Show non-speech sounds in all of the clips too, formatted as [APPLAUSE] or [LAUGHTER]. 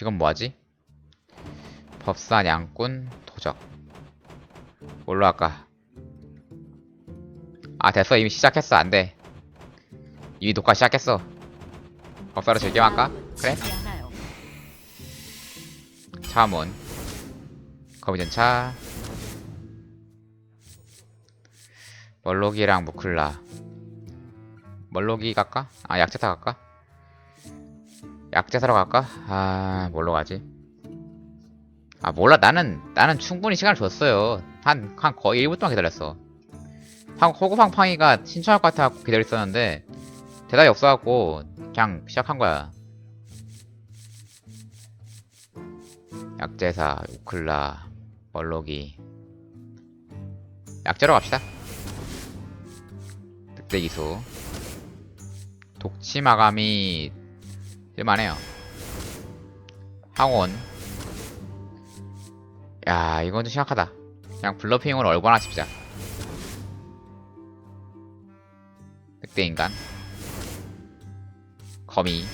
지금 뭐하지? 법사 양꾼 도적 뭘로 할까? 아 됐어 이미 시작했어 안돼 이미 녹화 시작했어 법사로 즐겨 할까? 그래? 지지 않아요. 차문 거미전차 멀로기랑 무클라 멀로기 갈까? 아 약제사 갈까? 약제사로 갈까? 아 뭘로 가지? 아 몰라. 나는 나는 충분히 시간을 줬어요. 한, 한 거의 1분 동안 기다렸어. 한 호구팡팡이가 신청할 것 같아갖고 기다렸었는데 대답이 없어갖고 그냥 시작한 거야. 약제사, 우클라, 멀로기 약제로 갑시다. 득대기수. 독치마감이 쓸만해요. 항온 야 이건 좀 심각하다. 그냥 블러핑으로 얼굴 하나 칩자 늑대인간. 거미.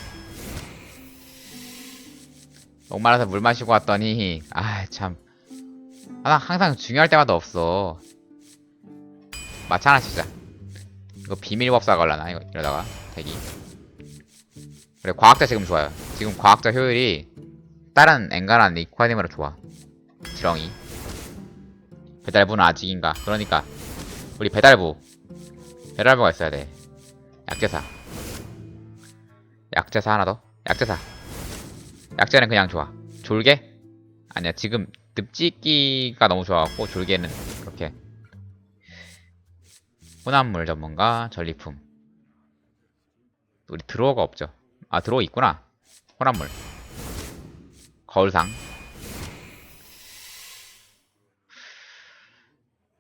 목말라서 물 마시고 왔더니 아참. 아, 항상 중요할 때마다 없어. 마차 하나 치자 이거 비밀 법사 걸라나? 이거 이러다가. 대기 그래 과학자 지금 좋아요. 지금 과학자 효율이 다른 엔간한 이ኳ님으로 좋아. 지렁이. 배달부는 아직인가? 그러니까 우리 배달부. 배달부가 있어야 돼. 약제사. 약제사 하나 더? 약제사. 약제는 그냥 좋아. 졸개? 아니야 지금 늪짓기가 너무 좋아갖고 졸개는 그렇게. 혼합물 전문가 전리품. 우리 드로어가 없죠 아 드로어 있구나. 혼합물. 거울상.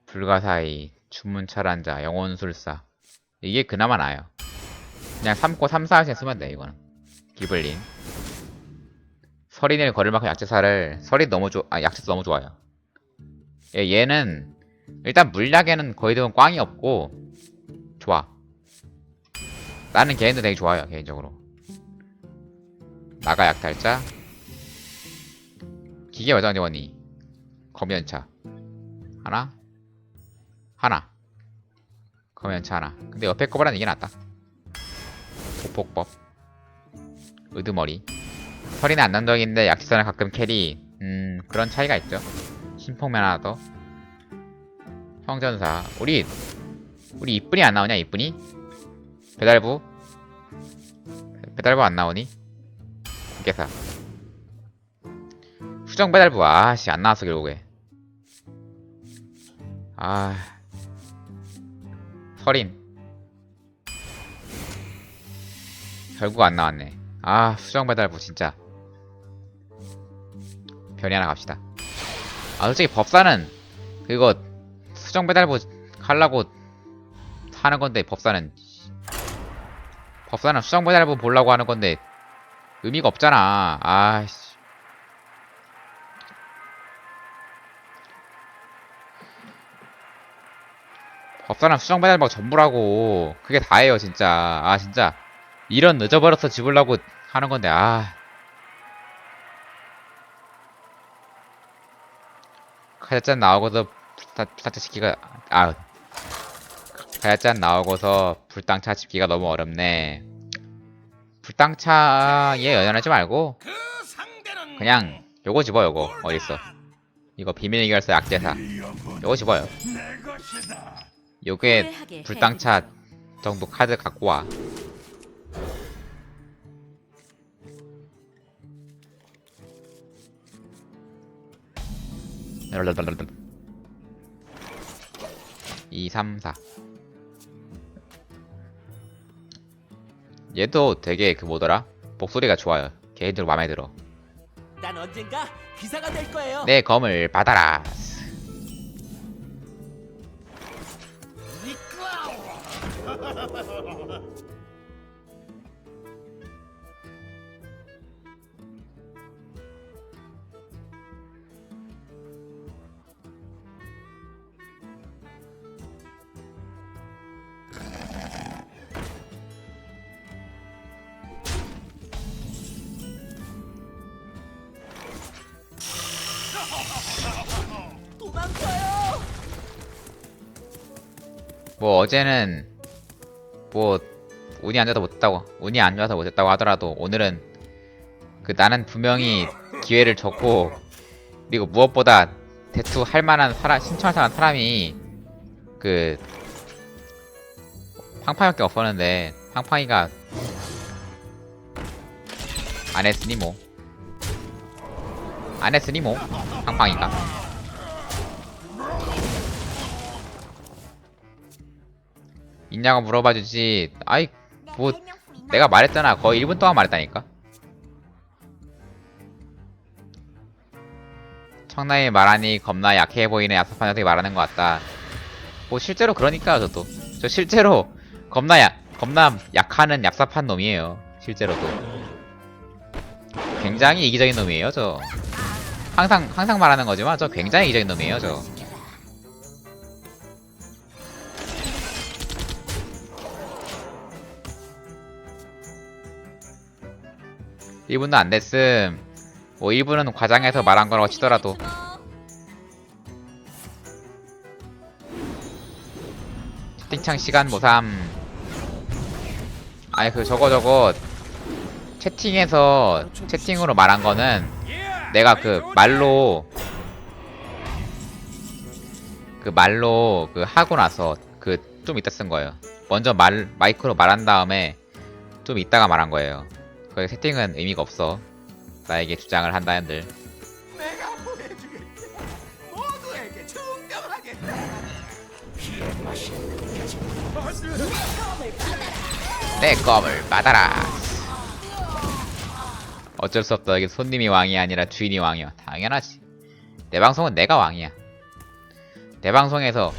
불가사의 주문찰한자 영혼술사. 이게 그나마 나아요. 그냥 3코 3, 4에 쓰면 돼 이거는. 기블린. 서린을 걸을 만큼 약제사를 설이 너무 좋, 아 약제사 너무 좋아요. 얘, 얘는 일단 물약에는 거의 대부분 꽝이 없고 좋아. 나는 걔는 되게 좋아요 개인적으로. 나가 약탈자, 기계 여장대원이 검연차. 하나, 하나, 검연차 하나. 근데 옆에 거보단 이게 낫다. 보폭법, 으드머리. 설이는 안정적인데 약지선을 가끔 캐리. 음 그런 차이가 있죠. 신폭면 하나 더. 형전사. 우리 우리 이쁜이 안 나오냐 이쁜이? 배달부? 배달부 안 나오니? 공 개사 수정 배달부 아씨 안 나왔어 결국에. 아. 설인 결국 안 나왔네. 아 수정 배달부 진짜. 변이 하나 갑시다. 아 솔직히 법사는 그거 수정 배달부 하려고 하는 건데 법사는. 법사는 수정 배달부 보려고 하는 건데 의미가 없잖아. 아씨. 법사는 수정 배달부 전부라고. 그게 다예요 진짜. 아 진짜. 이런 늦어버려서 집으려고 하는 건데 아. 카자짠 나오고서 불땅차 집기가 아. 카자짠 나오고서 불땅차 집기가 너무 어렵네 불땅차에 연연하지 말고 그냥 요거 집어 요거. 어딨어? 이거 비밀 결사 약제사. 요거 집어요. 요게 불땅차 정도 카드 갖고 와. 랄랄랄랄랄. 2, 3, 4 얘도 되게 그 뭐더라? 목소리가 좋아요 개인적으로 마음에 들어 난 언젠가 기사가 될 거예요. 내 검을 받아라 뭐 어제는 뭐 운이 안 좋아서 못했다고 운이 안 좋아서 못했다고 하더라도 오늘은 그 나는 분명히 기회를 줬고 그리고 무엇보다 대투 할 만한 사람 신청할 만한 사람이 그 팡팡이밖에 없었는데 팡팡이가 안 했으니 뭐? 안 했으니 뭐? 팡팡이가 있냐고 물어봐 주지. 아이 뭐 내가 말했잖아. 거의 1분 동안 말했다니까. 청라이 말하니 겁나 약해 보이는 야섭한 녀석이 말하는 것 같다. 뭐 실제로 그러니까요 저도. 저 실제로 겁나 약 겁나 약하는 얍삽한 놈이에요. 실제로도. 굉장히 이기적인 놈이에요 저. 항상 항상 말하는 거지만 저 굉장히 이기적인 놈이에요 저 일분도 안 됐음. 뭐 1분은 과장해서 말한 거라고 치더라도. 채팅창 시간 모삼. 아니 그 저거 저거 채팅에서 채팅으로 말한 거는 내가 그 말로 그 말로 그 하고 나서 그 좀 이따 쓴 거예요. 먼저 말 마이크로 말한 다음에 좀 이따가 말한 거예요 거기 채팅은 의미가 없어 나에게 주장을 한다 한들 내가. 모두에게. 내 껌을 받아라. 어쩔 수 없다. 여기 손님이 왕이 아니라 주인이 왕이야. 당연하지. 내 방송은 내가 왕이야. 내 방송에서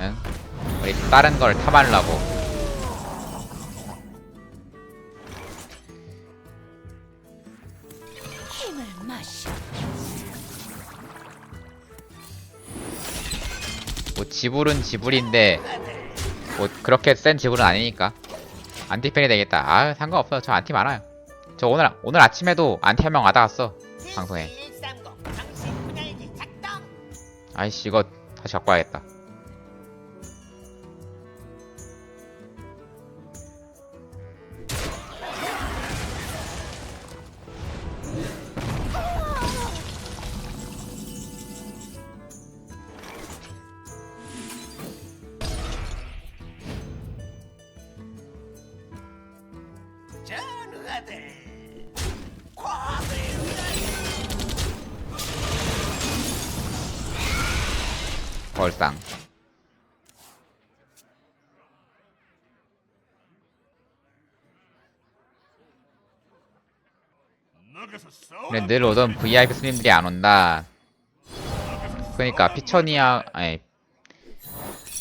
응? 우리 다른 걸 탐하려고 뭐 지불은 지불인데 뭐 그렇게 센 지불은 아니니까 안티팬이 되겠다. 아 상관없어. 저 안티 많아요. 저 오늘 오늘 아침에도 안티 한 명 와다 갔어 방송에. 130 정신 분열기 작동. 아이씨 이거 다시 갖고 와야겠다. 위라이. 벌상. 근데 늘 오던 VIP 손님들이 안 온다. 그러니까 피처니아 아니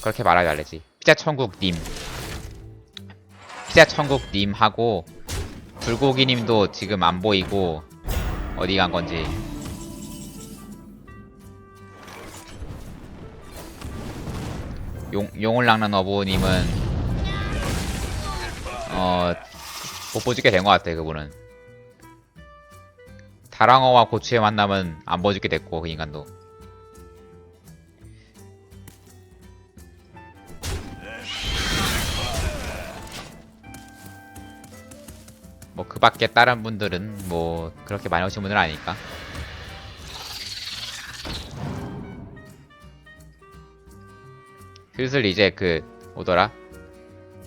그렇게 말하지 말래지. 피자 천국님, 피자 천국님 하고 불고기님도 지금 안 보이고 어디 간 건지. 용, 용을 낚는 어부님은 어, 못 보여주게 된 것 같아 그분은 다랑어와 고추의 만남은 안 보여주게 됐고 그 인간도 밖에 다른 분들은 뭐 그렇게 많이 오신 분들은 아니니까. 슬슬 이제 그 뭐더라?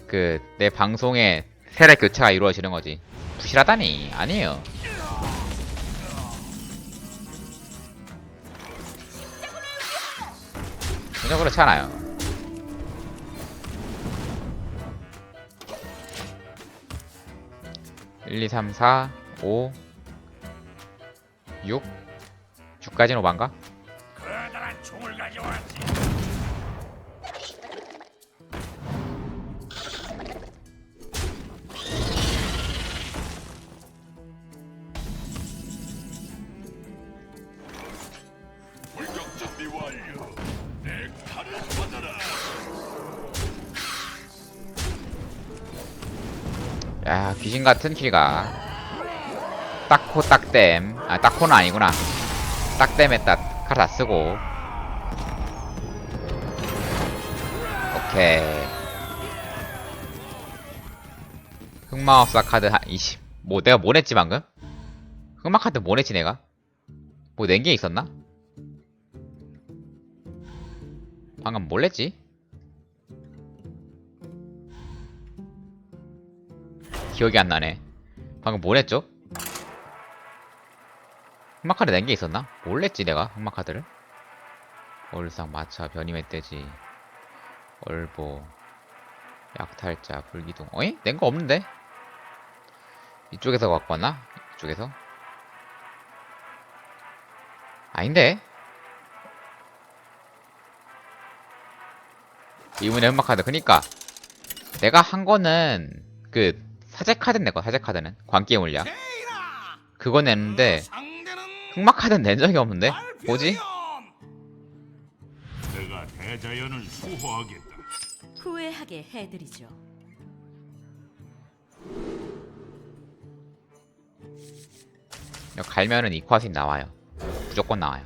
그 내 방송에 세례 교체가 이루어지는 거지. 부실하다니. 아니에요. 전혀 그렇지 않아요 일, 이, 삼, 사, 오, 육? 6까지는 오반가? 야 귀신 같은 킬가 딱코 딱댐 아 딱코는 아니구나 딱댐에 딱칼다 쓰고 오케이. 흑마법사 카드 한 20. 뭐 내가 뭐 냈지 방금? 흑마 카드 뭐 냈지 내가? 뭐 낸 게 있었나? 방금 뭘 냈지? 기억이 안 나네. 방금 뭘 했죠? 흑마 카드 낸 게 있었나? 뭘 냈지 내가 흑마 카드를? 얼상 마차 변이 멧돼지 얼보 약탈자 불기둥 어이? 낸 거 없는데? 이쪽에서 갖고 왔나? 이쪽에서? 아닌데? 이문의 흑마 카드 그니까 내가 한 거는 그 사제 카드 낸거 사제 카드는 광기의 물약! 그거 냈는데 상대는 흑마 카드는 낸 적이 없는데? 뭐지? 내가 대자연을 수호하겠다. 후회하게 해드리죠. 여기 갈면은 이퀄이 나와요. 무조건 나와요.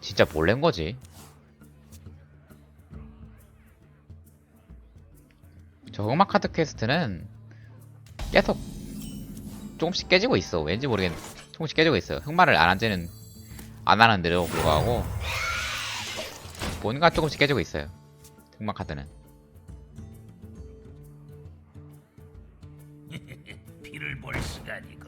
진짜 뭘 낸 거지? 저 흑마 카드 퀘스트는 계속 조금씩 깨지고 있어. 왠지 모르겠는데 조금씩 깨지고 있어요. 흑마를 안 한지는 안 하는데도 불구하고 뭔가 조금씩 깨지고 있어요. 흑마 카드는. [LAUGHS] 피를 볼 시간이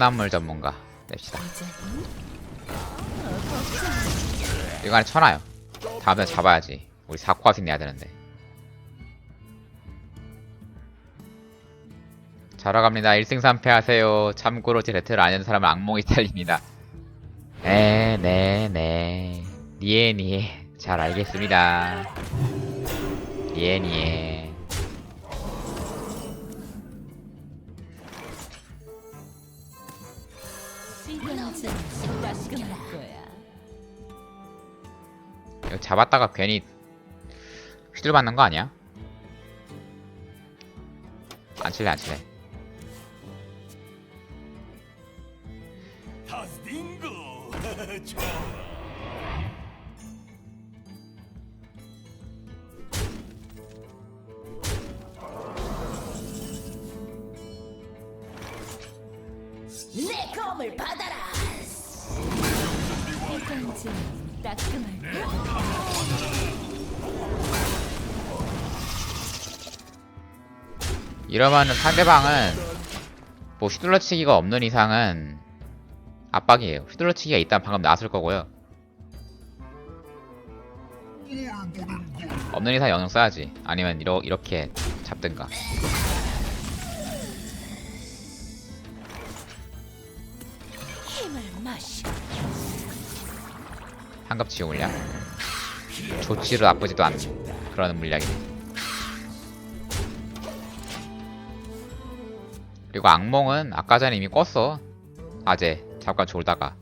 군. 혼합물 전문가 냅시다. 이거 안에 쳐놔요. 다음에 잡아야지. 우리 사쿠아신 내야 되는데. 자러 갑니다. 1승 3패 하세요. 참고로 제 레트를 아는 사람은 악몽이 탈립니다. 네, 네, 네. 니에, 니에. 잘 알겠습니다. 니에, 니에. 잡았다가 괜히 휘둘 맞는 거 아니야? 안 칠래 안 칠래 다스딩고 [LAUGHS] 이러면은 상대방은 뭐 휘둘러치기가 없는 이상은 압박이에요. 휘둘러치기가 있다면 방금 나왔을 거고요. 없는 이상 영영 써야지. 아니면 이러, 이렇게 잡든가. 마셔. 한갑치유 물약 좋지도 나쁘지도 않은 그런 물약이네 그리고 악몽은 아까 전에 이미 껐어. 아재 잠깐 졸다가.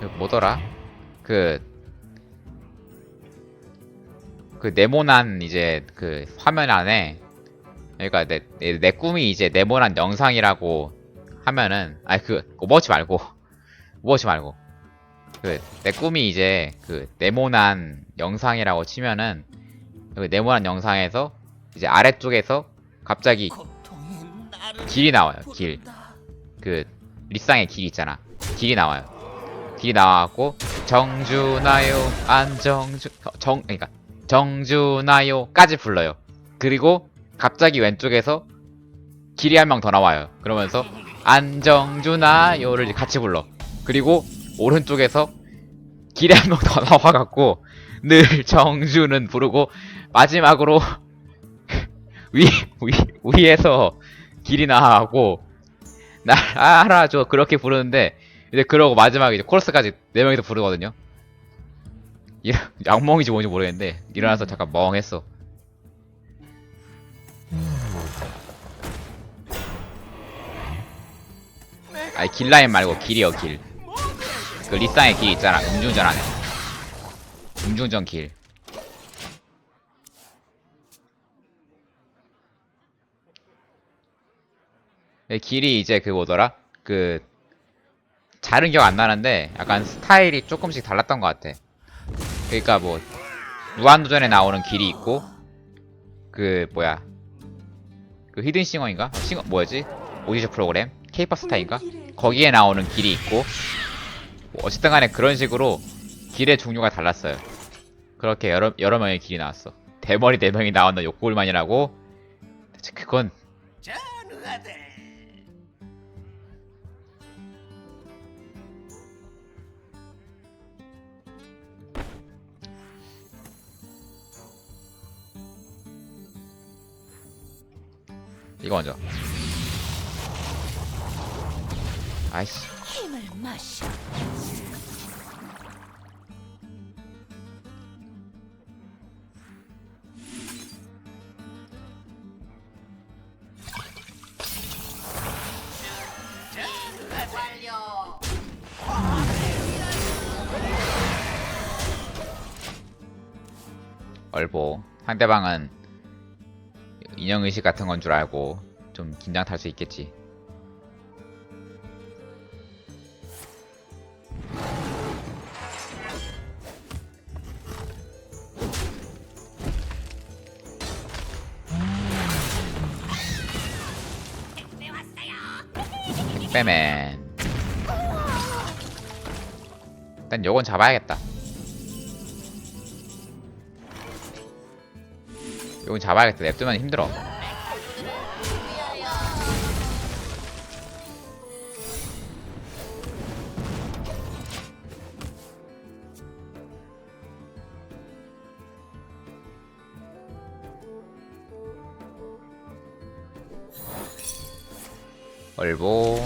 그 뭐더라? 그 그 네모난 이제 그 화면 안에 그러니까 내, 내, 내 꿈이 이제 네모난 영상이라고 하면은 아니 그 오버워치 말고. [LAUGHS] 오버워치 말고. 그 내 꿈이 이제 그 네모난 영상이라고 치면은 그 네모난 영상에서 이제 아래쪽에서 갑자기 길이 나와요 길. 그 리쌍의 길 있잖아. 길이 나와요. 길이 나와갖고 정주나요 안정주 정 그러니까 정주나요까지 불러요. 그리고 갑자기 왼쪽에서 길이 한 명 더 나와요. 그러면서 안정주나요를 같이 불러 그리고 오른쪽에서 길이 한명 더 [LAUGHS] 나와갖고 늘 정주는 부르고 마지막으로 [LAUGHS] 위, 위, 위에서 길이 나하고 날 알아줘 그렇게 부르는데 이제 그러고 마지막에 이제 코러스까지 네 명이서 부르거든요. 이 악몽인지 뭔지 모르겠는데 일어나서 잠깐 멍했어. 아니 길라인 말고 길이요 길. 그 리쌍의 길 있잖아 음중전 안에. 음중전 길. 네, 길이 이제 그 뭐더라? 그 잘은 기억 안 나는데 약간 스타일이 조금씩 달랐던 것 같아. 그러니까 뭐 무한도전에 나오는 길이 있고 그 뭐야 그 히든 싱어인가? 싱어 뭐였지? 오디션 프로그램 케이팝 스타인가? 거기에 나오는 길이 있고 뭐 어쨌든 간에 그런 식으로 길의 종류가 달랐어요. 그렇게 여러 여러 명의 길이 나왔어. 대머리 네 명이 나온다 욕골만이라고 대체 그건 이거 먼저. 아이씨. 힘을 마셔. 얼보 상대방은 인형 의식 같은 건 줄 알고 좀 긴장 탈 수 있겠지 빼맨 일단 요건 잡아야겠다 이건 잡아야겠다. 냅두면 힘들어. 얼보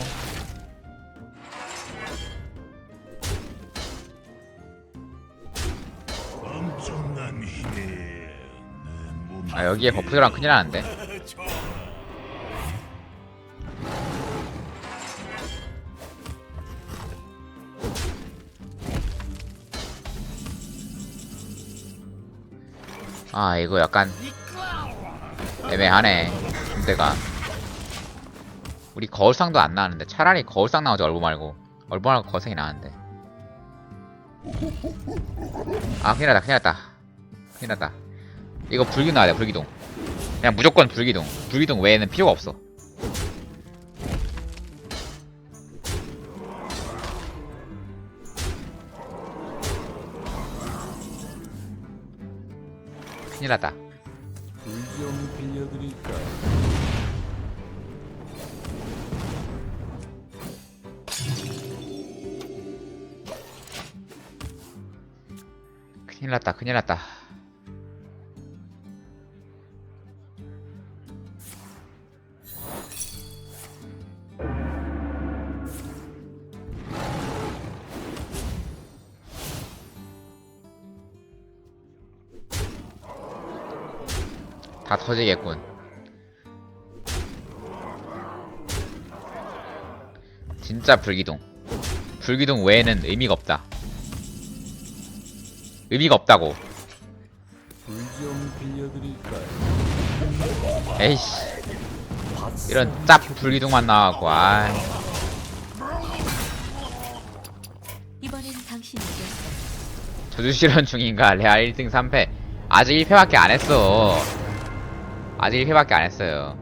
여기에 버프 들어가면 큰일 나는데. 아 이거 약간 애매하네 군대가. 우리 거울상도 안 나왔는데 차라리 거울상 나오지 얼보 말고. 얼보 말고 거울상이 나왔는데. 아 큰일 났다 큰일 났다. 큰일 났다 이거 불기둥 나와야 돼 불기둥. 그냥 무조건 불기둥. 불기둥 외에는 필요가 없어. 큰일 났다. 불좀 빌려드릴까? 큰일 났다 큰일 났다 터지겠군. 진짜 불기둥. 불기둥 외에는 의미가 없다. 의미가 없다고? 에이씨. 이런 짭 불기둥만 나와갖고 아이. 이번엔 당신이 이겼어. 저주 실현 중인가? 레알 1등 3패. 아직 1패밖에 안 했어 아직 1패밖에 안 했어요.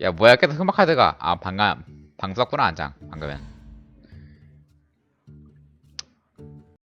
야 뭐야? 계속 흑막 카드가. 아 방금 방 썼구나 안장. 방금은